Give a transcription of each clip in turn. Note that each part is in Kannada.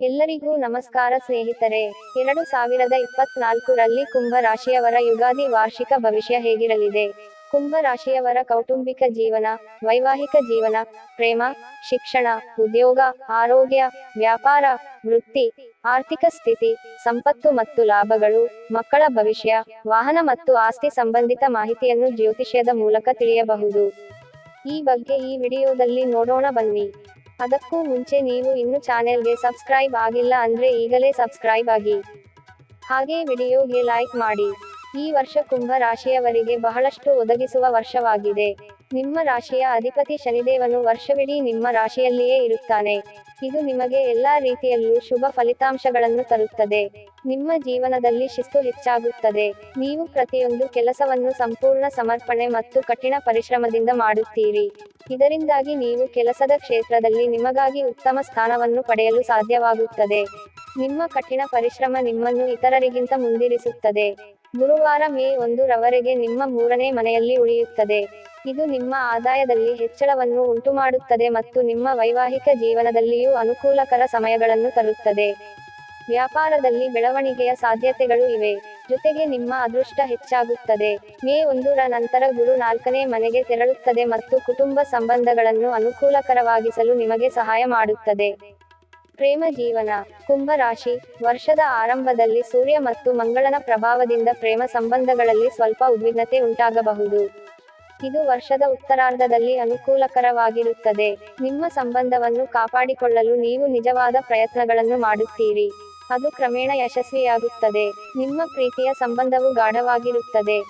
ಎಲ್ಲರಿಗೂ ನಮಸ್ಕಾರ ಸ್ನೇಹಿತರೆ. ಎರಡು ಸಾವಿರದ ಇಪ್ಪತ್ನಾಲ್ಕರಲ್ಲಿ ಕುಂಭ ರಾಶಿಯವರ ಯುಗಾದಿ ವಾರ್ಷಿಕ ಭವಿಷ್ಯ ಹೇಗಿರಲಿದೆ? ಕುಂಭ ರಾಶಿಯವರ ಕೌಟುಂಬಿಕ ಜೀವನ, ವೈವಾಹಿಕ ಜೀವನ, ಪ್ರೇಮ, ಶಿಕ್ಷಣ, ಉದ್ಯೋಗ, ಆರೋಗ್ಯ, ವ್ಯಾಪಾರ, ವೃತ್ತಿ, ಆರ್ಥಿಕ ಸ್ಥಿತಿ, ಸಂಪತ್ತು ಮತ್ತು ಲಾಭಗಳು, ಮಕ್ಕಳ ಭವಿಷ್ಯ, ವಾಹನ ಮತ್ತು ಆಸ್ತಿ ಸಂಬಂಧಿತ ಮಾಹಿತಿಯನ್ನು ಜ್ಯೋತಿಷ್ಯದ ಮೂಲಕ ತಿಳಿಯಬಹುದು. ಈ ಬಗ್ಗೆ ಈ ವಿಡಿಯೋದಲ್ಲಿ ನೋಡೋಣ ಬನ್ನಿ. ಅದಕ್ಕೂ ಮುಂಚೆ ನೀವು ಇನ್ನು ಚಾನೆಲ್ಗೆ ಸಬ್ಸ್ಕ್ರೈಬ್ ಆಗಿಲ್ಲ ಅಂದ್ರೆ ಈಗಲೇ ಸಬ್ಸ್ಕ್ರೈಬ್ ಆಗಿ. ಹಾಗೆ ವಿಡಿಯೋಗೆ ಲೈಕ್ ಮಾಡಿ. ಈ ವರ್ಷ ಕುಂಭ ರಾಶಿಯವರಿಗೆ ಬಹಳಷ್ಟು ಒದಗಿಸುವ ವರ್ಷವಾಗಿದೆ. ನಿಮ್ಮ ರಾಶಿಯ ಅಧಿಪತಿ ಶನಿದೇವನು ವರ್ಷವಿಡೀ ನಿಮ್ಮ ರಾಶಿಯಲ್ಲಿಯೇ ಇರುತ್ತಾನೆ. ಇದು ನಿಮಗೆ ಎಲ್ಲಾ ರೀತಿಯಲ್ಲೂ ಶುಭ ಫಲಿತಾಂಶಗಳನ್ನು ತರುತ್ತದೆ. ನಿಮ್ಮ ಜೀವನದಲ್ಲಿ ಶಿಸ್ತು ಹೆಚ್ಚಾಗುತ್ತದೆ. ನೀವು ಪ್ರತಿಯೊಂದು ಕೆಲಸವನ್ನು ಸಂಪೂರ್ಣ ಸಮರ್ಪಣೆ ಮತ್ತು ಕಠಿಣ ಪರಿಶ್ರಮದಿಂದ ಮಾಡುತ್ತೀರಿ. ಇದರಿಂದಾಗಿ ನೀವು ಕೆಲಸದ ಕ್ಷೇತ್ರದಲ್ಲಿ ನಿಮಗಾಗಿ ಉತ್ತಮ ಸ್ಥಾನವನ್ನು ಪಡೆಯಲು ಸಾಧ್ಯವಾಗುತ್ತದೆ. ನಿಮ್ಮ ಕಠಿಣ ಪರಿಶ್ರಮ ನಿಮ್ಮನ್ನು ಇತರರಿಗಿಂತ ಮುಂದಿರಿಸುತ್ತದೆ. ಗುರುವಾರ ಮೇ ಒಂದು ರವರೆಗೆ ನಿಮ್ಮ ಮೂರನೇ ಮನೆಯಲ್ಲಿ ಉಳಿಯುತ್ತದೆ. ಇದು ನಿಮ್ಮ ಆದಾಯದಲ್ಲಿ ಹೆಚ್ಚಳವನ್ನು ಉಂಟುಮಾಡುತ್ತದೆ ಮತ್ತು ನಿಮ್ಮ ವೈವಾಹಿಕ ಜೀವನದಲ್ಲಿಯೂ ಅನುಕೂಲಕರ ಸಮಯಗಳನ್ನು ತರುತ್ತದೆ. ವ್ಯಾಪಾರದಲ್ಲಿ ಬೆಳವಣಿಗೆಯ ಸಾಧ್ಯತೆಗಳು ಇವೆ. ಜೊತೆಗೆ ನಿಮ್ಮ ಅದೃಷ್ಟ ಹೆಚ್ಚಾಗುತ್ತದೆ. ಮೇ ಒಂದರ ನಂತರ ಗುರು ನಾಲ್ಕನೇ ಮನೆಗೆ ತೆರಳುತ್ತದೆ ಮತ್ತು ಕುಟುಂಬ ಸಂಬಂಧಗಳನ್ನು ಅನುಕೂಲಕರವಾಗಿಸಲು ನಿಮಗೆ ಸಹಾಯ ಮಾಡುತ್ತದೆ. ಪ್ರೇಮ ಜೀವನ, ಕುಂಭ ರಾಶಿ, ವರ್ಷದ ಆರಂಭದಲ್ಲಿ ಸೂರ್ಯ ಮತ್ತು ಮಂಗಳನ ಪ್ರಭಾವದಿಂದ ಪ್ರೇಮ ಸಂಬಂಧಗಳಲ್ಲಿ ಸ್ವಲ್ಪ ಉದ್ವಿಗ್ನತೆ ಉಂಟಾಗಬಹುದು. ಇದು ವರ್ಷದ ಉತ್ತರಾರ್ಧದಲ್ಲಿ ಅನುಕೂಲಕರವಾಗಿರುತ್ತದೆ. ನಿಮ್ಮ ಸಂಬಂಧವನ್ನು ಕಾಪಾಡಿಕೊಳ್ಳಲು ನೀವು ನಿಜವಾದ ಪ್ರಯತ್ನಗಳನ್ನು ಮಾಡುತ್ತೀರಿ. ಅದು ಕ್ರಮೇಣ ಯಶಸ್ವಿಯಾಗುತ್ತದೆ. ನಿಮ್ಮ ಪ್ರೀತಿಯ ಸಂಬಂಧವು ಗಾಢವಾಗಿರುತ್ತದೆ.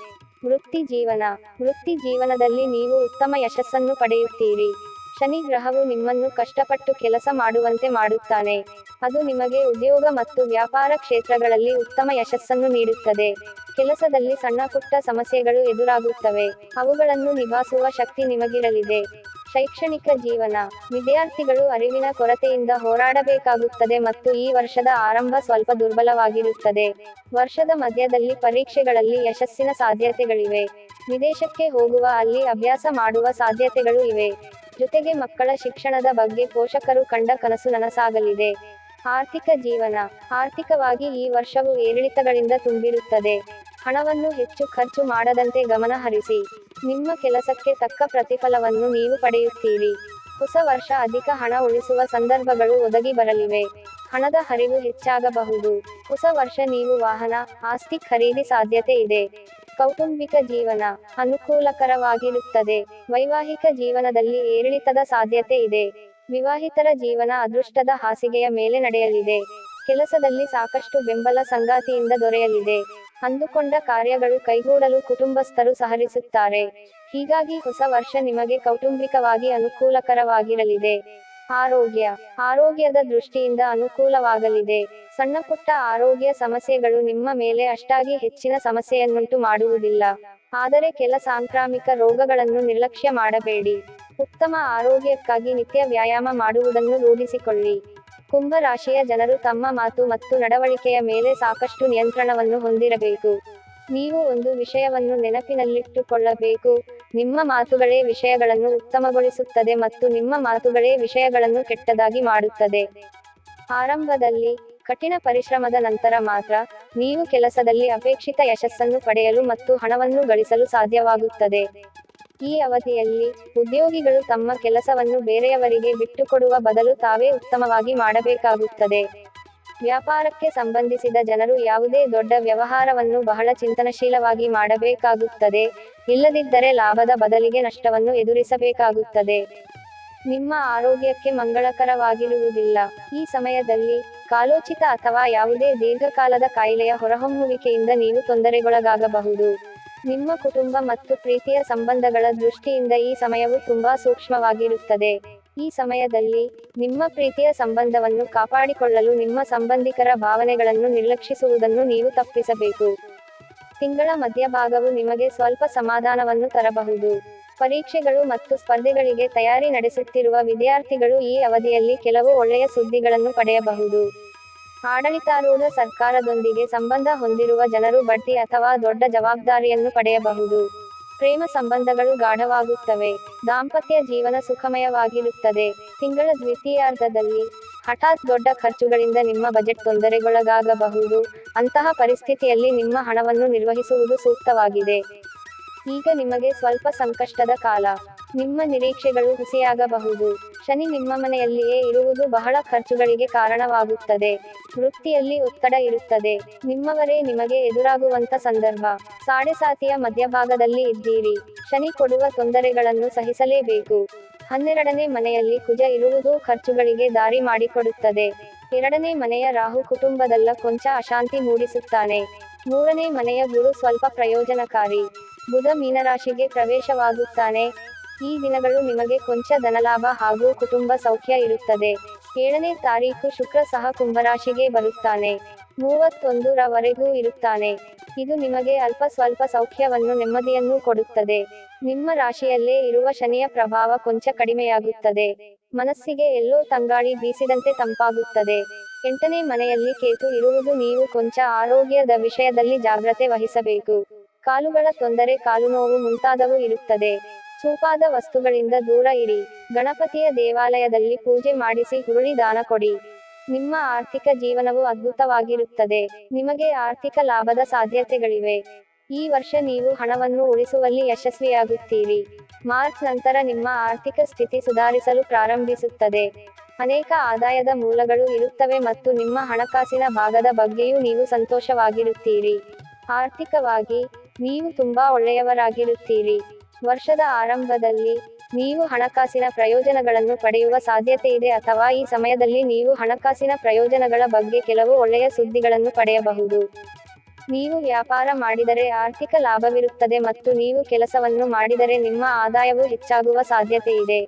ವೃತ್ತಿ ಜೀವನ. ವೃತ್ತಿ ಜೀವನದಲ್ಲಿ ನೀವು ಉತ್ತಮ ಯಶಸ್ಸನ್ನು ಪಡೆಯುತ್ತೀರಿ. ಶನಿ ಗ್ರಹವು ನಿಮ್ಮನ್ನು ಕಷ್ಟಪಟ್ಟು ಕೆಲಸ ಮಾಡುವಂತೆ ಮಾಡುತ್ತಾನೆ. ಅದು ನಿಮಗೆ ಉದ್ಯೋಗ ಮತ್ತು ವ್ಯಾಪಾರ ಕ್ಷೇತ್ರಗಳಲ್ಲಿ ಉತ್ತಮ ಯಶಸ್ಸನ್ನು ನೀಡುತ್ತದೆ. ಕೆಲಸದಲ್ಲಿ ಸಣ್ಣ ಪುಟ್ಟ ಸಮಸ್ಯೆಗಳು ಎದುರಾಗುತ್ತವೆ. ಅವುಗಳನ್ನು ನಿಭಾಯಿಸುವ ಶಕ್ತಿ ನಿಮಗಿರಲಿದೆ. ಶೈಕ್ಷಣಿಕ ಜೀವನ. ವಿದ್ಯಾರ್ಥಿಗಳು ಅರಿವಿನ ಕೊರತೆಯಿಂದ ಹೋರಾಡಬೇಕಾಗುತ್ತದೆ ಮತ್ತು ಈ ವರ್ಷದ ಆರಂಭ ಸ್ವಲ್ಪ ದುರ್ಬಲವಾಗಿರುತ್ತದೆ. ವರ್ಷದ ಮಧ್ಯದಲ್ಲಿ ಪರೀಕ್ಷೆಗಳಲ್ಲಿ ಯಶಸ್ಸಿನ ಸಾಧ್ಯತೆಗಳಿವೆ. ವಿದೇಶಕ್ಕೆ ಹೋಗುವ, ಅಲ್ಲಿ ಅಭ್ಯಾಸ ಮಾಡುವ ಸಾಧ್ಯತೆಗಳು ಇವೆ. ಜೊತೆಗೆ ಮಕ್ಕಳ ಶಿಕ್ಷಣದ ಬಗ್ಗೆ ಪೋಷಕರು ಕಂಡ ಕನಸು ನನಸಾಗಲಿದೆ. ಆರ್ಥಿಕ ಜೀವನ. ಆರ್ಥಿಕವಾಗಿ ಈ ವರ್ಷವು ಏರಿಳಿತಗಳಿಂದ ತುಂಬಿರುತ್ತದೆ. ಹಣವನ್ನು ಹೆಚ್ಚು ಖರ್ಚು ಮಾಡದಂತೆ ಗಮನ ಹರಿಸಿ ನಿಮ್ಮ ಕೆಲಸಕ್ಕೆ ತಕ್ಕ ಪ್ರತಿಫಲವನ್ನು ನೀವು ಪಡೆಯುತ್ತೀರಿ. ಹೊಸ ವರ್ಷ ಅಧಿಕ ಹಣ ಉಳಿಸುವ ಸಂದರ್ಭಗಳು ಒದಗಿ ಬರಲಿವೆ. ಹಣದ ಹರಿವು ಹೆಚ್ಚಾಗಬಹುದು. ಹೊಸ ವರ್ಷ ನೀವು ವಾಹನ, ಆಸ್ತಿ ಖರೀದಿ ಸಾಧ್ಯತೆ ಇದೆ. ಕೌಟುಂಬಿಕ ಜೀವನ ಅನುಕೂಲಕರವಾಗಿರುತ್ತದೆ. ವೈವಾಹಿಕ ಜೀವನದಲ್ಲಿ ಏರಿಳಿತದ ಸಾಧ್ಯತೆ ಇದೆ. ವಿವಾಹಿತರ ಜೀವನ ಅದೃಷ್ಟದ ಹಾಸಿಗೆಯ ಮೇಲೆ ನಡೆಯಲಿದೆ. ಕೆಲಸದಲ್ಲಿ ಸಾಕಷ್ಟು ಬೆಂಬಲ ಸಂಗಾತಿಯಿಂದ ದೊರೆಯಲಿದೆ. ಅಂದುಕೊಂಡ ಕಾರ್ಯಗಳು ಕೈಗೂಡಲು ಕುಟುಂಬಸ್ಥರು ಸಹರಿಸುತ್ತಾರೆ. ಹೀಗಾಗಿ ಹೊಸ ವರ್ಷ ನಿಮಗೆ ಕೌಟುಂಬಿಕವಾಗಿ ಅನುಕೂಲಕರವಾಗಿರಲಿದೆ. ಆರೋಗ್ಯ. ಆರೋಗ್ಯದ ದೃಷ್ಟಿಯಿಂದ ಅನುಕೂಲವಾಗಲಿದೆ. ಸಣ್ಣಪುಟ್ಟ ಆರೋಗ್ಯ ಸಮಸ್ಯೆಗಳು ನಿಮ್ಮ ಮೇಲೆ ಅಷ್ಟಾಗಿ ಹೆಚ್ಚಿನ ಸಮಸ್ಯೆಯನ್ನುಂಟು ಮಾಡುವುದಿಲ್ಲ. ಆದರೆ ಕೆಲ ಸಾಂಕ್ರಾಮಿಕ ರೋಗಗಳನ್ನು ನಿರ್ಲಕ್ಷ್ಯ ಮಾಡಬೇಡಿ. ಉತ್ತಮ ಆರೋಗ್ಯಕ್ಕಾಗಿ ನಿತ್ಯ ವ್ಯಾಯಾಮ ಮಾಡುವುದನ್ನು ರೂಢಿಸಿಕೊಳ್ಳಿ. ಕುಂಭ ರಾಶಿಯ ಜನರು ತಮ್ಮ ಮಾತು ಮತ್ತು ನಡವಳಿಕೆಯ ಮೇಲೆ ಸಾಕಷ್ಟು ನಿಯಂತ್ರಣವನ್ನು ಹೊಂದಿರಬೇಕು. ನೀವು ಒಂದು ವಿಷಯವನ್ನು ನೆನಪಿನಲ್ಲಿಟ್ಟುಕೊಳ್ಳಬೇಕು. ನಿಮ್ಮ ಮಾತುಗಳೇ ವಿಷಯಗಳನ್ನು ಉತ್ತಮಗೊಳಿಸುತ್ತದೆ ಮತ್ತು ನಿಮ್ಮ ಮಾತುಗಳೇ ವಿಷಯಗಳನ್ನು ಕೆಟ್ಟದಾಗಿ ಮಾಡುತ್ತದೆ. ಆರಂಭದಲ್ಲಿ ಕಠಿಣ ಪರಿಶ್ರಮದ ನಂತರ ಮಾತ್ರ ನೀವು ಕೆಲಸದಲ್ಲಿ ಅಪೇಕ್ಷಿತ ಯಶಸ್ಸನ್ನು ಪಡೆಯಲು ಮತ್ತು ಹಣವನ್ನು ಗಳಿಸಲು ಸಾಧ್ಯವಾಗುತ್ತದೆ. ಈ ಅವಧಿಯಲ್ಲಿ ಉದ್ಯೋಗಿಗಳು ತಮ್ಮ ಕೆಲಸವನ್ನು ಬೇರೆಯವರಿಗೆ ಬಿಟ್ಟುಕೊಡುವ ಬದಲು ತಾವೇ ಉತ್ತಮವಾಗಿ ಮಾಡಬೇಕಾಗುತ್ತದೆ. ವ್ಯಾಪಾರಕ್ಕೆ ಸಂಬಂಧಿಸಿದ ಜನರು ಯಾವುದೇ ದೊಡ್ಡ ವ್ಯವಹಾರವನ್ನು ಬಹಳ ಚಿಂತನಶೀಲವಾಗಿ ಮಾಡಬೇಕಾಗುತ್ತದೆ. ಇಲ್ಲದಿದ್ದರೆ ಲಾಭದ ಬದಲಿಗೆ ನಷ್ಟವನ್ನು ಎದುರಿಸಬೇಕಾಗುತ್ತದೆ. ನಿಮ್ಮ ಆರೋಗ್ಯಕ್ಕೆ ಮಂಗಳಕರವಾಗಿರುವುದಿಲ್ಲ. ಈ ಸಮಯದಲ್ಲಿ ಕಾಲೋಚಿತ ಅಥವಾ ಯಾವುದೇ ದೀರ್ಘಕಾಲದ ಕಾಯಿಲೆಯ ಹೊರಹೊಮ್ಮುವಿಕೆಯಿಂದ ನೀವು ತೊಂದರೆಗೊಳಗಾಗಬಹುದು. ನಿಮ್ಮ ಕುಟುಂಬ ಮತ್ತು ಪ್ರೀತಿಯ ಸಂಬಂಧಗಳ ದೃಷ್ಟಿಯಿಂದ ಈ ಸಮಯವು ತುಂಬಾ ಸೂಕ್ಷ್ಮವಾಗಿರುತ್ತದೆ. ಈ ಸಮಯದಲ್ಲಿ ನಿಮ್ಮ ಪ್ರೀತಿಯ ಸಂಬಂಧವನ್ನು ಕಾಪಾಡಿಕೊಳ್ಳಲು ನಿಮ್ಮ ಸಂಬಂಧಿಕರ ಭಾವನೆಗಳನ್ನು ನಿರ್ಲಕ್ಷಿಸುವುದನ್ನು ನೀವು ತಪ್ಪಿಸಬೇಕು. ತಿಂಗಳ ಮಧ್ಯಭಾಗವು ನಿಮಗೆ ಸ್ವಲ್ಪ ಸಮಾಧಾನವನ್ನು ತರಬಹುದು. ಪರೀಕ್ಷೆಗಳು ಮತ್ತು ಸ್ಪರ್ಧೆಗಳಿಗೆ ತಯಾರಿ ನಡೆಸುತ್ತಿರುವ ವಿದ್ಯಾರ್ಥಿಗಳು ಈ ಅವಧಿಯಲ್ಲಿ ಕೆಲವು ಒಳ್ಳೆಯ ಸುದ್ದಿಗಳನ್ನು ಪಡೆಯಬಹುದು. ಆಡಳಿತಾರೂಢ ಸರ್ಕಾರದೊಂದಿಗೆ ಸಂಬಂಧ ಹೊಂದಿರುವ ಜನರು ಬಡ್ಡಿ ಅಥವಾ ದೊಡ್ಡ ಜವಾಬ್ದಾರಿಯನ್ನು ಪಡೆಯಬಹುದು. ಪ್ರೇಮ ಸಂಬಂಧಗಳು ಗಾಢವಾಗುತ್ತವೆ. ದಾಂಪತ್ಯ ಜೀವನ ಸುಖಮಯವಾಗಿರುತ್ತದೆ. ತಿಂಗಳ ದ್ವಿತೀಯಾರ್ಧದಲ್ಲಿ ಹಠಾತ್ ದೊಡ್ಡ ಖರ್ಚುಗಳಿಂದ ನಿಮ್ಮ ಬಜೆಟ್ ತೊಂದರೆಗೊಳಗಾಗಬಹುದು. ಅಂತಹ ಪರಿಸ್ಥಿತಿಯಲ್ಲಿ ನಿಮ್ಮ ಹಣವನ್ನು ನಿರ್ವಹಿಸುವುದು ಸೂಕ್ತವಾಗಿದೆ. ಈಗ ನಿಮಗೆ ಸ್ವಲ್ಪ ಸಂಕಷ್ಟದ ಕಾಲ. ನಿಮ್ಮ ನಿರೀಕ್ಷೆಗಳು ಹುಸಿಯಾಗಬಹುದು. ಶನಿ ನಿಮ್ಮ ಮನೆಯಲ್ಲಿಯೇ ಇರುವುದು ಬಹಳ ಖರ್ಚುಗಳಿಗೆ ಕಾರಣವಾಗುತ್ತದೆ. ವೃತ್ತಿಯಲ್ಲಿ ಒತ್ತಡ ಇರುತ್ತದೆ. ನಿಮ್ಮವರೇ ನಿಮಗೆ ಎದುರಾಗುವಂತ ಸಂದರ್ಭ. ಸಾಡೆಸಾತಿಯ ಮಧ್ಯಭಾಗದಲ್ಲಿ ಇದ್ದೀರಿ. ಶನಿ ಕೊಡುವ ತೊಂದರೆಗಳನ್ನು ಸಹಿಸಲೇಬೇಕು. ಹನ್ನೆರಡನೇ ಮನೆಯಲ್ಲಿ ಕುಜ ಇರುವುದು ಖರ್ಚುಗಳಿಗೆ ದಾರಿ ಮಾಡಿಕೊಡುತ್ತದೆ. ಎರಡನೇ ಮನೆಯ ರಾಹು ಕುಟುಂಬದಲ್ಲ ಕೊಂಚ ಅಶಾಂತಿ ಮೂಡಿಸುತ್ತಾನೆ. ಮೂರನೇ ಮನೆಯ ಗುರು ಸ್ವಲ್ಪ ಪ್ರಯೋಜನಕಾರಿ. ಬುಧ ಮೀನರಾಶಿಗೆ ಪ್ರವೇಶವಾಗುತ್ತಾನೆ. ಈ ದಿನಗಳು ನಿಮಗೆ ಕೊಂಚ ಧನಲಾಭ ಹಾಗೂ ಕುಟುಂಬ ಸೌಖ್ಯ ಇರುತ್ತದೆ. ಏಳನೇ ತಾರೀಕು ಶುಕ್ರ ಸಹ ಕುಂಭರಾಶಿಗೆ ಬರುತ್ತಾನೆ. ಮೂವತ್ತೊಂದರವರೆಗೂ ಇರುತ್ತಾನೆ. ಇದು ನಿಮಗೆ ಅಲ್ಪ ಸ್ವಲ್ಪ ಸೌಖ್ಯವನ್ನು ನೆಮ್ಮದಿಯನ್ನು ಕೊಡುತ್ತದೆ. ನಿಮ್ಮ ರಾಶಿಯಲ್ಲೇ ಇರುವ ಶನಿಯ ಪ್ರಭಾವ ಕೊಂಚ ಕಡಿಮೆಯಾಗುತ್ತದೆ. ಮನಸ್ಸಿಗೆ ಎಲ್ಲೋ ತಂಗಾಳಿ ಬೀಸಿದಂತೆ ತಂಪಾಗುತ್ತದೆ. ಎಂಟನೇ ಮನೆಯಲ್ಲಿ ಕೇತು ಇರುವುದು ನೀವು ಕೊಂಚ ಆರೋಗ್ಯದ ವಿಷಯದಲ್ಲಿ ಜಾಗ್ರತೆ ವಹಿಸಬೇಕು. ಕಾಲುಗಳ ತೊಂದರೆ ಕಾಲು ನೋವು ಮುಂತಾದವು ಇರುತ್ತದೆ. ಚೂಪಾದ ವಸ್ತುಗಳಿಂದ ದೂರ ಇರಿ. ಗಣಪತಿಯ ದೇವಾಲಯದಲ್ಲಿ ಪೂಜೆ ಮಾಡಿಸಿ ಹುರುಳಿ ದಾನ ಕೊಡಿ. ನಿಮ್ಮ ಆರ್ಥಿಕ ಜೀವನವು ಅದ್ಭುತವಾಗಿರುತ್ತದೆ. ನಿಮಗೆ ಆರ್ಥಿಕ ಲಾಭದ ಸಾಧ್ಯತೆಗಳಿವೆ. ಈ ವರ್ಷ ನೀವು ಹಣವನ್ನು ಉಳಿಸುವಲ್ಲಿ ಯಶಸ್ವಿಯಾಗುತ್ತೀರಿ. ಮಾರ್ಚ್ ನಂತರ ನಿಮ್ಮ ಆರ್ಥಿಕ ಸ್ಥಿತಿ ಸುಧಾರಿಸಲು ಪ್ರಾರಂಭಿಸುತ್ತದೆ. ಅನೇಕ ಆದಾಯದ ಮೂಲಗಳು ಇರುತ್ತವೆ ಮತ್ತು ನಿಮ್ಮ ಹಣಕಾಸಿನ ಭಾಗದ ಬಗ್ಗೆಯೂ ನೀವು ಸಂತೋಷವಾಗಿರುತ್ತೀರಿ. ಆರ್ಥಿಕವಾಗಿ ನೀವು ತುಂಬಾ ಒಳ್ಳೆಯವರಾಗಿರುತ್ತೀರಿ. ವರ್ಷದ ಆರಂಭದಲ್ಲಿ ನೀವು ಹಣಕಾಸಿನ ಪ್ರಯೋಜನಗಳನ್ನು ಪಡೆಯುವ ಸಾಧ್ಯತೆ ಇದೆ ಅಥವಾ ಈ ಸಮಯದಲ್ಲಿ ನೀವು ಹಣಕಾಸಿನ ಪ್ರಯೋಜನಗಳ ಬಗ್ಗೆ ಕೆಲವು ಒಳ್ಳೆಯ ಸುದ್ದಿಗಳನ್ನು ಪಡೆಯಬಹುದು. ನೀವು ವ್ಯಾಪಾರ ಮಾಡಿದರೆ ಆರ್ಥಿಕ ಲಾಭವಿರುತ್ತದೆ ಮತ್ತು ನೀವು ಕೆಲಸವನ್ನು ಮಾಡಿದರೆ ನಿಮ್ಮ ಆದಾಯವು ಹೆಚ್ಚಾಗುವ ಸಾಧ್ಯತೆಯಿದೆ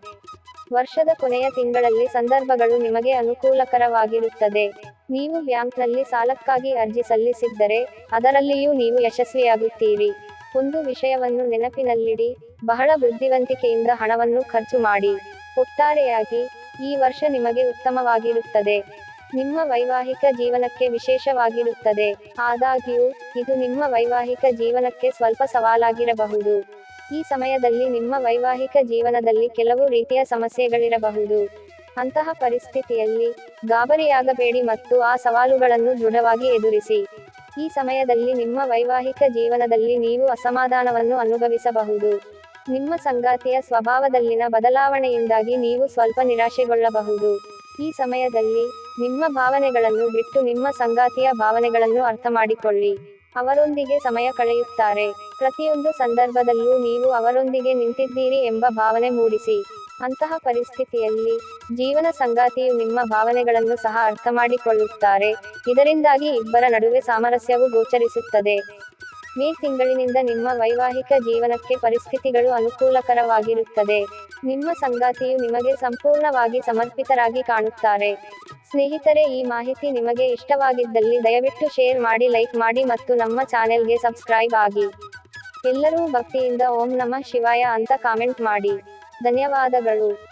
ವರ್ಷದ ಕೊನೆಯ ತಿಂಗಳಲ್ಲಿ ಸಂದರ್ಭಗಳು ನಿಮಗೆ ಅನುಕೂಲಕರವಾಗಿರುತ್ತದೆ. ನೀವು ಬ್ಯಾಂಕ್ನಲ್ಲಿ ಸಾಲಕ್ಕಾಗಿ ಅರ್ಜಿ ಸಲ್ಲಿಸಿದ್ದರೆ, ಅದರಲ್ಲಿಯೂ ನೀವು ಯಶಸ್ವಿಯಾಗುತ್ತೀರಿ. ಒಂದು ವಿಷಯವನ್ನು ನೆನಪಿನಲ್ಲಿಡಿ, ಬಹಳ ಬುದ್ಧಿವಂತಿಕೆಯಿಂದ ಹಣವನ್ನು ಖರ್ಚು ಮಾಡಿ. ಒಟ್ಟಾರೆಯಾಗಿ, ಈ ವರ್ಷ ನಿಮಗೆ ಉತ್ತಮವಾಗಿರುತ್ತದೆ. ನಿಮ್ಮ ವೈವಾಹಿಕ ಜೀವನಕ್ಕೆ ವಿಶೇಷವಾಗಿರುತ್ತದೆ. ಆದಾಗ್ಯೂ, ಇದು ನಿಮ್ಮ ವೈವಾಹಿಕ ಜೀವನಕ್ಕೆ ಸ್ವಲ್ಪ ಸವಾಲಾಗಿರಬಹುದು. ಈ ಸಮಯದಲ್ಲಿ ನಿಮ್ಮ ವೈವಾಹಿಕ ಜೀವನದಲ್ಲಿ ಕೆಲವು ರೀತಿಯ ಸಮಸ್ಯೆಗಳಿರಬಹುದು. ಅಂತಹ ಪರಿಸ್ಥಿತಿಯಲ್ಲಿ ಗಾಬರಿಯಾಗಬೇಡಿ ಮತ್ತು ಆ ಸವಾಲುಗಳನ್ನು ದೃಢವಾಗಿ ಎದುರಿಸಿ. ಈ ಸಮಯದಲ್ಲಿ ನಿಮ್ಮ ವೈವಾಹಿಕ ಜೀವನದಲ್ಲಿ ನೀವು ಅಸಮಾಧಾನವನ್ನು ಅನುಭವಿಸಬಹುದು. ನಿಮ್ಮ ಸಂಗಾತಿಯ ಸ್ವಭಾವದಲ್ಲಿನ ಬದಲಾವಣೆಯಿಂದಾಗಿ ನೀವು ಸ್ವಲ್ಪ ನಿರಾಶೆಗೊಳ್ಳಬಹುದು. ಈ ಸಮಯದಲ್ಲಿ ನಿಮ್ಮ ಭಾವನೆಗಳನ್ನು ಬಿಟ್ಟು ನಿಮ್ಮ ಸಂಗಾತಿಯ ಭಾವನೆಗಳನ್ನು ಅರ್ಥಮಾಡಿಕೊಳ್ಳಿ. ಅವರೊಂದಿಗೆ ಸಮಯ ಕಳೆಯುತ್ತಾರೆ. ಪ್ರತಿಯೊಂದು ಸಂದರ್ಭದಲ್ಲೂ ನೀವು ಅವರೊಂದಿಗೆ ನಿಂತಿದ್ದೀರಿ ಎಂಬ ಭಾವನೆ ಮೂಡಿಸಿ. ಅಂತಹ ಪರಿಸ್ಥಿತಿಯಲ್ಲಿ ಜೀವನ ಸಂಗಾತಿಯು ನಿಮ್ಮ ಭಾವನೆಗಳನ್ನು ಸಹ ಅರ್ಥಮಾಡಿಕೊಳ್ಳುತ್ತಾರೆ ಇದರಿಂದಾಗಿ ಇಬ್ಬರ ನಡುವೆ ಸಾಮರಸ್ಯವು ಗೋಚರಿಸುತ್ತದೆ. ಮೇ ತಿಂಗಳಿನಿಂದ ನಿಮ್ಮ ವೈವಾಹಿಕ ಜೀವನಕ್ಕೆ ಪರಿಸ್ಥಿತಿಗಳು ಅನುಕೂಲಕರವಾಗಿರುತ್ತದೆ. ನಿಮ್ಮ ಸಂಗಾತಿಯು ನಿಮಗೆ ಸಂಪೂರ್ಣವಾಗಿ ಸಮರ್ಪಿತರಾಗಿ ಕಾಣುತ್ತಾರೆ. ಸ್ನೇಹಿತರೆ, ಈ ಮಾಹಿತಿ ನಿಮಗೆ ಇಷ್ಟವಾಗಿದ್ದಲ್ಲಿ ದಯವಿಟ್ಟು ಶೇರ್ ಮಾಡಿ, ಲೈಕ್ ಮಾಡಿ ಮತ್ತು ನಮ್ಮ ಚಾನೆಲ್ಗೆ ಸಬ್ಸ್ಕ್ರೈಬ್ ಆಗಿ. ಎಲ್ಲರೂ ಭಕ್ತಿಯಿಂದ ಓಂ ನಮಃ ಶಿವಾಯ ಅಂತ ಕಾಮೆಂಟ್ ಮಾಡಿ. ಧನ್ಯವಾದಗಳು.